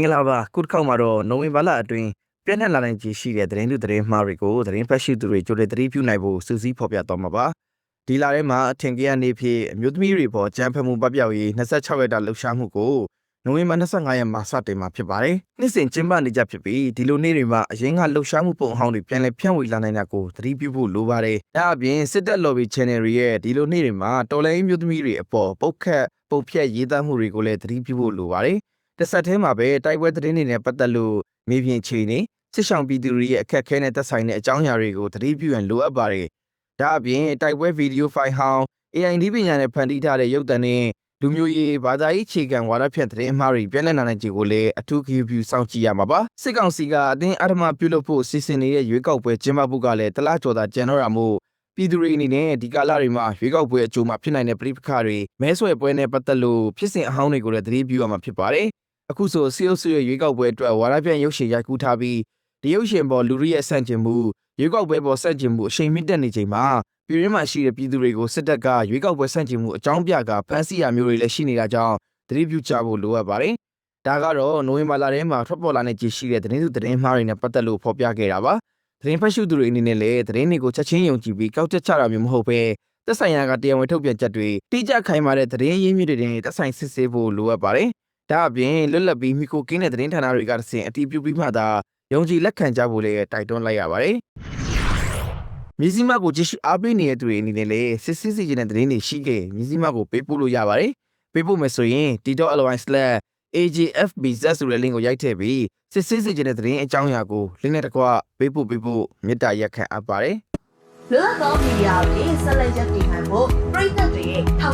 င်္ဂလာပါခုတစ်ခေါက်မှာတော့နိုဝင်ဘာလအတွင်းပြည့်နှက်လာနိုင်ခြေရှိတဲ့သတင်းသူသတင်းမှားတွေကိုသတင်းဖတ်ရှုသူတွေကြိုတင်သတိပြုနိုင်ဖို့စူးစီးဖော်ပြသွားမှာပါဒီလာထဲမှာအထင်ကြီးအနေဖြင့်အမျိုးသမီးတွေပေါ်ကြမ်းဖက်မှုပပျောက်ရေး26ရက်တာလှုပ်ရှားမှုကိုနိုဝင်ဘာ25ရက်မှာစတင်မှာဖြစ်ပါတယ်နှစ်စဉ်ကျင်းပနေကြဖြစ်ပြီးဒီလိုနေ့တွေမှာအရင်ကလှုပ်ရှားမှုပုံအဟောင်းတွေပြန်လည်ဖြန့်ဝေလာနိုင်တာကိုသတိပြုဖို့လိုပါတယ်ဒါအပြင်စစ်တပ် lobby channel တွေရဲ့ဒီလိုနေ့တွေမှာတော်လိုင်းမျိုးသမီးတွေအပေါ်ပုတ်ခတ်ပုတ်ဖြတ်ရေးသားမှုတွေကိုလည်းသတိပြုဖို့လိုပါတယ် တစ်ဆက်တည်းမှာပဲတိုက်ပွဲသတင်းတွေနဲ့ပတ်သက်လို့မြေပြင်ခြေနေစစ်ဆောင်ပြည်သူတွေရဲ့အခက်အခဲနဲ့သက်ဆိုင်တဲ့အကြောင်းအရာတွေကိုသတိပြုရန်လိုအပ်ပါတယ်။ဒါအပြင်တိုက်ပွဲဗီဒီယိုဖိုင်ဟောင်း AI ဒီပညာနဲ့ဖန်တီးထားတဲ့ရုပ်သံနဲ့လူမျိုးရေးဘာသာရေးခြေခံဝါဒဖြန့်သတင်းအမှားတွေပြန့်လည်လာနိုင်ခြေကိုလည်းအထူးဂရုပြုစောင့်ကြည့်ရမှာပါ။စစ်ကောင်စီကအသင်းအဓမ္မပြုလုပ်ဖို့စီစဉ်နေတဲ့ရွေးကောက်ပွဲကျင်းပဖို့ကလည်းတလားကျော်သာကြံတော့ရမို့ပြည်သူတွေအနေနဲ့ဒီကာလတွေမှာရွေးကောက်ပွဲအကျိုးမှာဖြစ်နိုင်တဲ့ပြိပခါတွေမဲဆွယ်ပွဲနဲ့ပတ်သက်လို့ဖြစ်စဉ်အဟောင်းတွေကိုလည်းသတိပြုရမှာဖြစ်ပါတယ်။ အခုဆိုစီယုတ်ဆွေရဲ့ရွေးကောက်ပွဲအတွက်ဝါရပြန်ရုပ်ရှင်ရိုက်ကူးထားပြီးဒီရုပ်ရှင်ပေါ်လူရိရဲ့ဆန့်ကျင်မှုရွေးကောက်ပွဲပေါ်ဆန့်ကျင်မှုအရှိန်မြင့်တက်နေချိန်မှာပြည်ရင်းမှာရှိတဲ့ပြည်သူတွေကိုစစ်တပ်ကရွေးကောက်ပွဲဆန့်ကျင်မှုအကြောင်းပြကဖမ်းဆီးရမျိုးတွေလည်းရှိနေတာကြောင့်သတိပြုကြဖို့လိုအပ်ပါတယ်။ဒါကတော့နိုဝင်ဘာလထဲမှာထွက်ပေါ်လာတဲ့ကြည်ရှိတဲ့သတင်းသူသတင်းမှားတွေနဲ့ပတ်သက်လို့ဖော်ပြခဲ့တာပါ။သတင်းဖတ်ရှုသူတွေအနေနဲ့လည်းသတင်းတွေကိုချက်ချင်းယုံကြည်ပြီးကောက်ချက်ချတာမျိုးမဟုတ်ဘဲသက်ဆိုင်ရာကတရားဝင်ထုတ်ပြန်ချက်တွေတိကျခိုင်မာတဲ့သတင်းရင်းမြစ်တွေနဲ့သက်ဆိုင်စစ်ဆေးဖို့လိုအပ်ပါတယ်။ ဒါအပြင်လွတ်လပ်ပြီးမိကိုကင်းတဲ့သတင်းဌာနတွေကတဆင့်အတည်ပြုပြီးမှသာယုံကြည်လက်ခံကြဖို့လည်းတိုက်တွန်းလိုက်ရပါတယ်။မြစည်းမကိုကြည့်ရှုအားပေးနေတဲ့သူတွေအနေနဲ့လည်းစစ်စစ်စီကျင်တဲ့သတင်းတွေရှိခဲ့မြစည်းမကိုပေးပို့လို့ရပါတယ်။ပေးပို့မယ်ဆိုရင် t.ly/agfbz ဆိုတဲ့ link ကိုရိုက်ထည့်ပြီးစစ်စစ်စီကျင်တဲ့သတင်းအကြောင်းအရာကို link နဲ့တကွပေးပို့ပေးဖို့မေတ္တာရက်ခံအပ်ပါတယ်။လွတ်လပ်သောမီဒီယာတွေဆက်လက်ရပ်တည်နိုင်ဖို့